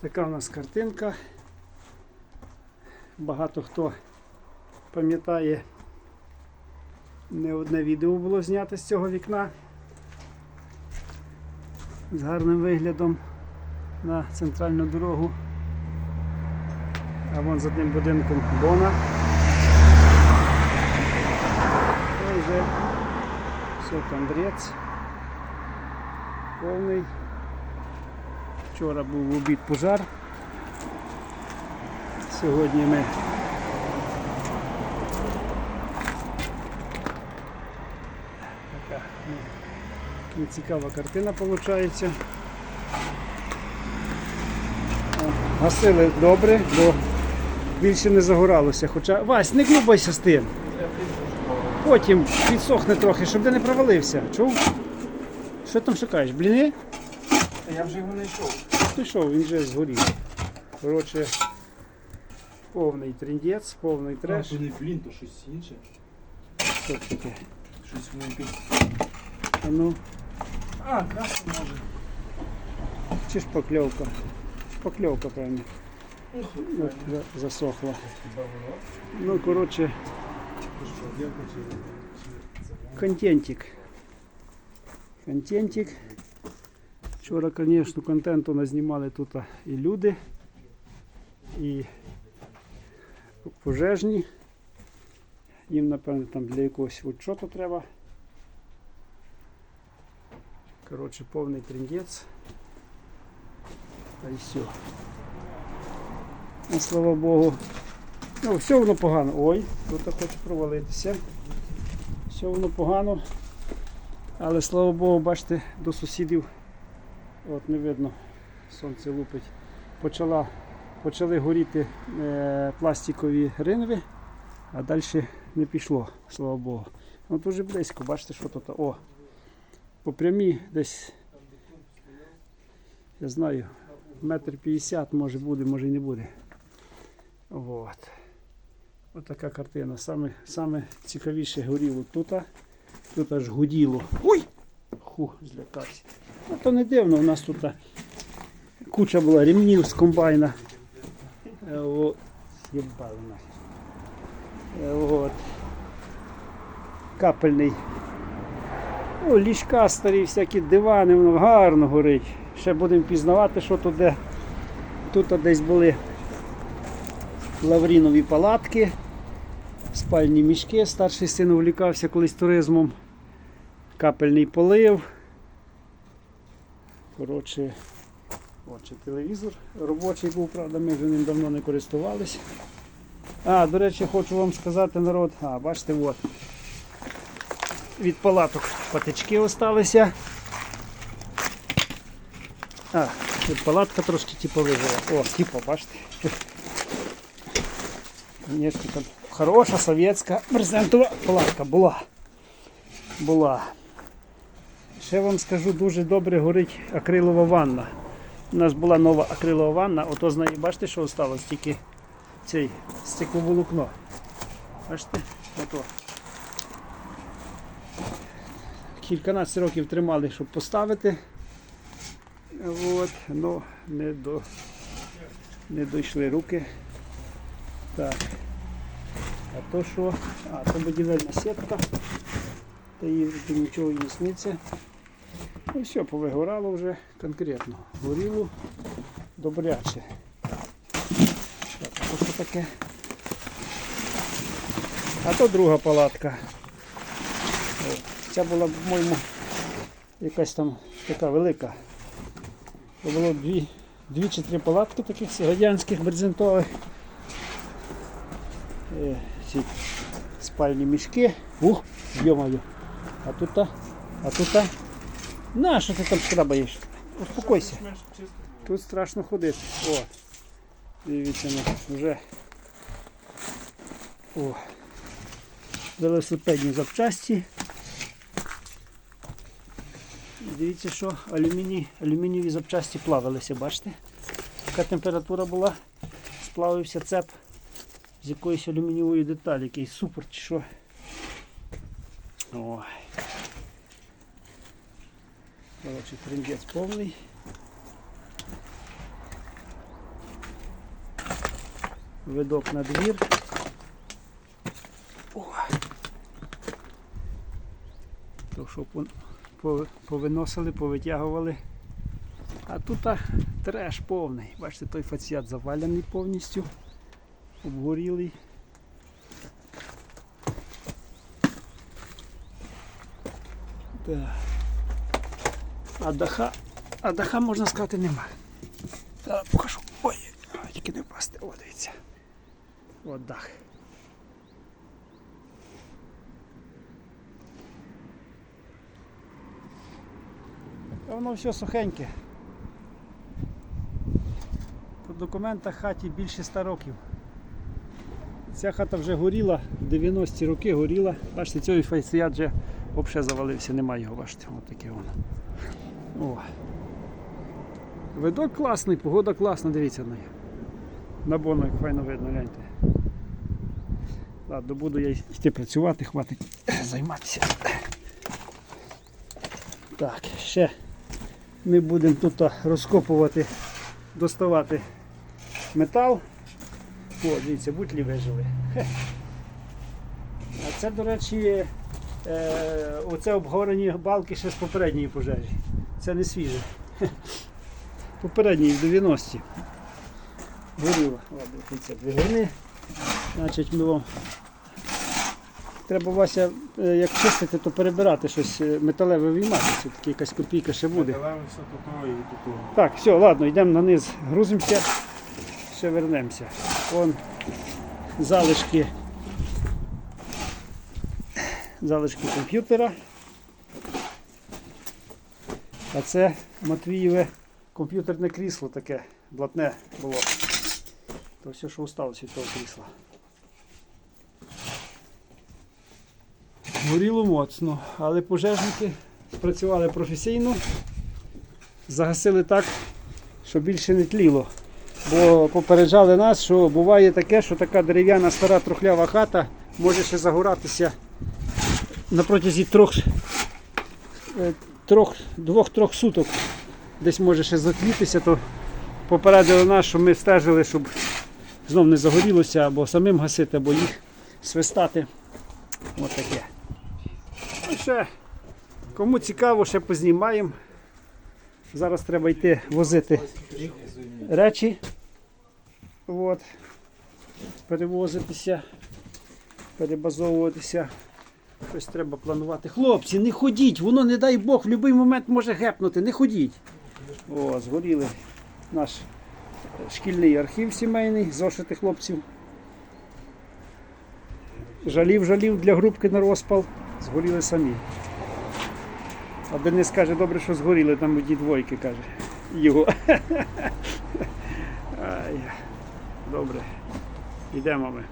Така у нас картинка. Багато хто пам'ятає, не одне відео було знято з цього вікна з гарним виглядом на центральну дорогу. А вон за тим будинком Бона. Ой, вже все кондрець. Повний. Вчора був в обід пожар. Сьогодні ми така ну, нецікава картина виходить. Гасили добре, бо більше не загоралося. Хоча Вась, не клюбайся з тим. Потім підсохне трохи, щоб ти не провалився. Чув? Що там шукаєш? Бліни? Я вже його не йшов. Ти що, він вже згорів. Коротше, повний трендець, повний треш. то не блін, то щось інше. Що це таке? Щось воно якесь. А ну, А, красно може. чи шпакльовка? Шпакльовка, певно. Ну, за- засохла. Хіба воно? Ну, коротше, Ти що, дівка чи чи- контентик. Контентик. Вчора, звісно, контенту назнімали тут і люди, і пожежні. Їм, напевно, там для якогось учоту треба. Коротше, повний трендець. Та й все. Ну, слава Богу. Ну, все воно погано. Ой, тут хочу провалитися. Все воно погано. Але слава Богу, бачите, до сусідів от не видно, сонце лупить. Почала, почали горіти е, пластикові ринви, а далі не пішло, слава Богу. От дуже близько, бачите, що тут. О, по прямій десь, я знаю, метр п'ятдесят може буде, може і не буде. Вот. Ось така картина. Саме, саме цікавіше горіло тут. Тут аж гуділо. Ой! Ху, злякався. Ну то не дивно, у нас тут куча була ремнів з комбайна. Е, о, З'їбали нас. Е, От. Капельний. О, ліжка старі, всякі дивани, воно гарно горить. Ще будемо пізнавати, що тут де. Тут десь були лаврінові палатки, спальні мішки. Старший син увлікався колись туризмом. Капельний полив. Коротше, отже, телевізор робочий був, правда, ми вже ним давно не користувалися. А, до речі, хочу вам сказати, народ, а, бачите, от. Від палаток патички осталися. А, палатка трошки типу вижила. О, типу, бачите. Конечно, там хороша совєтська брезентова палатка була. Була. Ще вам скажу, дуже добре горить акрилова ванна. У нас була нова акрилова ванна, ото з неї бачите, що осталось? Тільки цей стекловолокно. Бачите? Ото. Кільканадцять років тримали, щоб поставити. От, ну не, до, не дійшли руки. Так. А то що? А, то будівельна сітка. Та їй нічого не сниться. Ну все, повигорало вже конкретно. Горіло добряче. Так, що таке? А то друга палатка. Ця була, по-моєму, якась там така велика. Це було дві, дві чи три палатки таких радянських брезентових. Е, ці спальні мішки. Ух, йомаю. А тут, а тут, на, що ти там шкрабаєш? Успокойся. Тут страшно ходити. О, дивіться, ну, вже. О, велосипедні запчасті. Дивіться, що алюміній, алюмінієві запчасті плавилися, бачите? Яка температура була, сплавився цеп з якоїсь алюмінієвої деталі, який супер чи що. Ой. Коротше, трендець повний. видок на двір. О. То що повиносили, повитягували. А тут а, треш повний. Бачите, той фаціат завалений повністю, обгорілий. Так. А даха, а даха, можна сказати, нема. Зараз покажу. Ой, тільки не впасти. О, дивіться. От дах. Воно все сухеньке. По документах хаті більше 100 років. Ця хата вже горіла, в 90-ті роки горіла. Бачите, цей фейсіят вже взагалі завалився, немає його, бачите, от таке воно. О. Видок класний, погода класна, дивіться на. На бону як файно видно, гляньте. Ладно, буду я йти працювати, хватить займатися. Так, ще ми будемо тут розкопувати, доставати метал. О, дивіться, бутлі вижили. А це, до речі, е, оце обгорені балки ще з попередньої пожежі. Це не свіже. Попередній в 90-ті. Горіло. Ладно, дивіться, двигуни. Значить, ми вам. Треба Вася, е, як чистити, то перебирати щось е, металеве виймати. Все-таки якась копійка ще буде. Давай все тут і тут. Так, все, ладно, йдемо на низ, грузимося, ще вернемося. Вон залишки. Залишки комп'ютера. А це Матвієве комп'ютерне крісло таке блатне було. То все, що осталось від того крісла. Горіло моцно, але пожежники працювали професійно загасили так, щоб більше не тліло. Бо попереджали нас, що буває таке, що така дерев'яна стара трухлява хата може ще загоратися на протязі е, трьох, двох-трьох суток. Десь може ще затлітися, то попередили нас, що ми стежили, щоб знов не загорілося, або самим гасити, або їх свистати. Ось таке. Ну ще, кому цікаво, ще познімаємо. Зараз треба йти возити речі. От. Перевозитися, перебазовуватися. Щось треба планувати. Хлопці, не ходіть, воно не дай Бог, в будь-який момент може гепнути, не ходіть. О, згоріли наш шкільний архів сімейний, зошити хлопців. Жалів, жалів для групки на розпал, згоріли самі. А Денис каже, добре, що згоріли, там одні двойки, каже. Його. Ай, добре. Йдемо ми.